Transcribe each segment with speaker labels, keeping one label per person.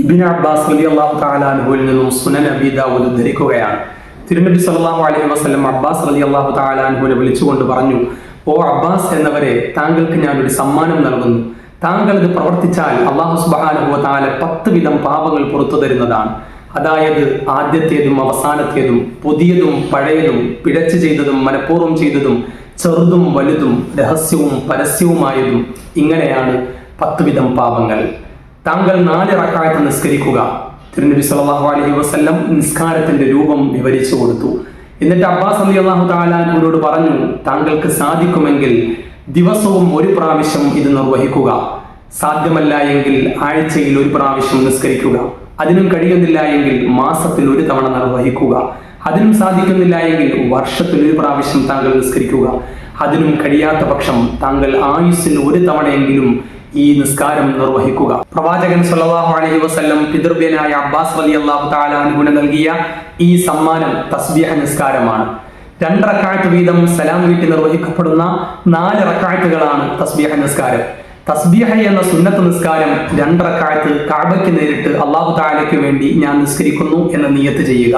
Speaker 1: ഇബിൻ Abbas Ali അള്ളാഹു താലാനുഹുവിൽ നിന്നും സുനൻ അബിദാവൂദ് ധരിക്കുകയാണ്. തിരുനബി സല്ലല്ലാഹു അലൈഹി വസല്ലം അബ്ബാസ് അലി അള്ളാഹു താലാനുഹുവിനെ വിളിച്ചുകൊണ്ട് പറഞ്ഞു ഓ അബ്ബാസ് എന്നവരെ താങ്കൾക്ക് ഞാൻ ഒരു സമ്മാനം നൽകുന്നു. താങ്കൾ ഇത് പ്രവർത്തിച്ചാൽ അള്ളാഹു സുബാനുഹു താല പത്ത് വിധം പാപങ്ങൾ പുറത്തു തരുന്നതാണ്. അതായത് ആദ്യത്തേതും അവസാനത്തേതും പുതിയതും പഴയതും പിഴച്ചു ചെയ്തതും മനഃപൂർവം ചെയ്തതും ചെറുതും വലുതും രഹസ്യവും പരസ്യവുമായതും ഇങ്ങനെയാണ് പത്ത് വിധം പാപങ്ങൾ. താങ്കൾ നാല് റക്കായത്ത് നിസ്കരിക്കുക. തിരുനബി സല്ലല്ലാഹു അലൈഹി വസല്ലം നിസ്കാരത്തിന്റെ രൂപം വിവരിച്ചു കൊടുത്തു. എന്നിട്ട് അബ്ബാസ് അലി അള്ളാഹു താലാനോട് പറഞ്ഞു താങ്കൾക്ക് സാധിക്കുമെങ്കിൽ ദിവസവും ഒരു പ്രാവശ്യം ഇത് നിർവഹിക്കുക. സാധ്യമല്ല എങ്കിൽ ആഴ്ചയിൽ ഒരു പ്രാവശ്യം നിസ്കരിക്കുക. അതിനും കഴിയുന്നില്ല എങ്കിൽ മാസത്തിൽ ഒരു തവണ നിർവഹിക്കുക. അതിനും സാധിക്കുന്നില്ല എങ്കിൽ വർഷത്തിൽ ഒരു പ്രാവശ്യം താങ്കൾ നിസ്കരിക്കുക. അതിനും കഴിയാത്ത പക്ഷം താങ്കൾ ആയുസ്സിൽ ഒരു തവണയെങ്കിലും ഈ നിസ്കാരം നിർവഹിക്കുക. പ്രവാചകൻ സല്ലല്ലാഹു അലഹി വസല്ലം പിതൃവ്യനായ അബ്ബാസ് വലി അള്ളാഹു ഗുണ നൽകിയ ഈ സമ്മാനം തസ്ബിഹ നിസ്കാരമാണ്. രണ്ട് റക്കായത്ത് വീതം സലാം വീട്ടിൽ നിർവഹിക്കപ്പെടുന്ന നാല് റക്കാഴ്ത്തുകളാണ് തസ്ബിഹ നിസ്കാരം. തസ്ബീഹ എന്ന സുന്നത്ത് നിസ്കാരം രണ്ട് റക്കായത്ത് കാബയ്ക്ക് നേരിട്ട് അള്ളാഹു താലയ്ക്ക് വേണ്ടി ഞാൻ നിസ്കരിക്കുന്നു എന്ന് നിയത്ത് ചെയ്യുക.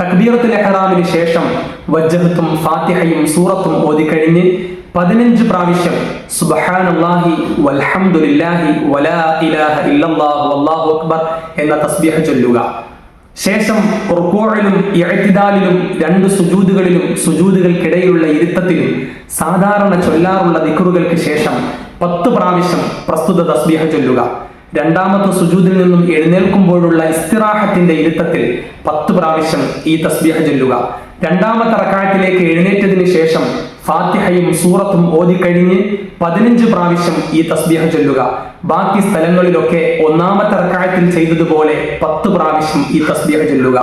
Speaker 1: തക്ബീറത്തുൽ എഹ്റാമിന് ശേഷം വജ്ജഹത്തും ഫാത്തിഹയും സൂറത്തും ഓതിക്കഴിഞ്ഞ് പതിനഞ്ച് പ്രാവശ്യം സുബ്ഹാനല്ലാഹി വൽഹംദുലില്ലാഹി വലാ ഇലാഹ ഇല്ലല്ലാഹു അല്ലാഹു അക്ബർ എന്ന തസ്ബീഹ് ചൊല്ലുക. ശേഷം റുക്കോഴിലും ഇഴത്തിദാലിലും രണ്ട് സുജൂതുകളിലും സുജൂതുകൾക്കിടയിലുള്ള ഇരുത്തത്തിലും സാധാരണ ചൊല്ലാറുള്ള ദിക്കറുകൾക്ക് ശേഷം പത്ത് പ്രാവശ്യം പ്രസ്തുത തസ്ബീഹ ചൊല്ലുക. രണ്ടാമത്തെ സുജൂദിൽ നിന്നും എഴുന്നേൽക്കുമ്പോഴുള്ള ഇസ്തിറാഹത്തിന്റെ ഇരുത്തത്തിൽ പത്ത് പ്രാവശ്യം ഈ തസ്ബീഹ ചൊല്ലുക. രണ്ടാമത്തെ റക്കായത്തിലേക്ക് എഴുന്നേറ്റതിന് ശേഷം ഫാത്തിഹയും സൂറത്തും ഓതിക്കഴിഞ്ഞ് പതിനഞ്ച് പ്രാവശ്യം ഈ തസ്ബീഹ ചൊല്ലുക. ബാക്കി സ്ഥലങ്ങളിലൊക്കെ ഒന്നാമത്തെ റക്കായത്തിൽ ചെയ്തതുപോലെ പത്ത് പ്രാവശ്യം ഈ തസ്ബീഹ ചൊല്ലുക.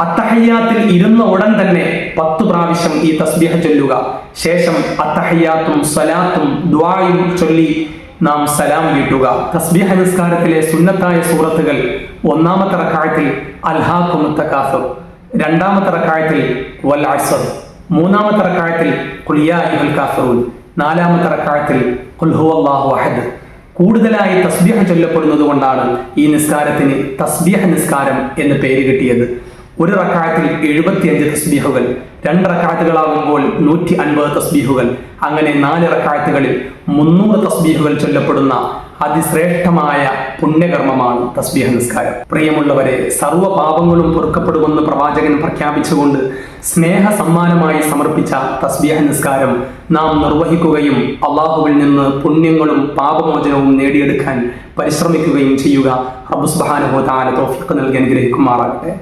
Speaker 1: അത്തഹയ്യാത്തിൽ ഇരുന്ന ഉടൻ തന്നെ പത്ത് പ്രാവശ്യം ഈ തസ്ബീഹ ചൊല്ലുക. ശേഷം അത്തഹയ്യാത്തും സ്വലാത്തും ദ്വായും ചൊല്ലി നാം സലാം വീട്ടുക. തസ്ബീഹ നിസ്കാരത്തിലെ സുന്നത്തായ സൂറത്തുകൾ ഒന്നാമത്തെ റക്കായത്തിൽ അൽഹാഖു തക്കാഫർ രണ്ടാമത്തെ റക്കായത്തിൽ വൽ അസർ മൂന്നാമത്തെ റക്കായത്തിൽ കുലിയാ അയ്യുൽ കാഫറൂൻ നാലാമത്തെ റക്കായത്തിൽ കുൽഹു അള്ളാഹു അഹദ്. കൂടുതലായി തസ്ബീഹ ചൊല്ലപ്പെടുന്നത് കൊണ്ടാണ് ഈ നിസ്കാരത്തിന് തസ്ബീഹ നിസ്കാരം എന്ന് പേര് കിട്ടിയത്. ഒരു റക്കായത്തിൽ എഴുപത്തിയഞ്ച് തസ്ബീഹുകൾ രണ്ട് റക്കായത്തുകളാകുമ്പോൾ നൂറ്റി അൻപത് തസ്ബീഹുകൾ അങ്ങനെ നാല് റക്കായത്തുകളിൽ മുന്നൂറ് തസ്ബീഹുകൾ ചൊല്ലപ്പെടുന്ന അതിശ്രേഷ്ഠമായ പുണ്യകർമ്മമാണ് തസ്ബീഹ നിസ്കാരം. പ്രിയമുള്ളവരെ സർവ പാപങ്ങളും പൊറുക്കപ്പെടുമെന്ന് പ്രവാചകൻ പ്രഖ്യാപിച്ചുകൊണ്ട് സ്നേഹ സമ്മാനമായി സമർപ്പിച്ച തസ്ബീഹ നിസ്കാരം നാം നിർവഹിക്കുകയും അള്ളാഹുവിൽ നിന്ന് പുണ്യങ്ങളും പാപമോചനവും നേടിയെടുക്കാൻ പരിശ്രമിക്കുകയും ചെയ്യുക. അബുസ്ബഹാനുഭവത്താല തോഫിക്ക് നൽകി അനുഗ്രഹിക്കുമാറാകട്ടെ.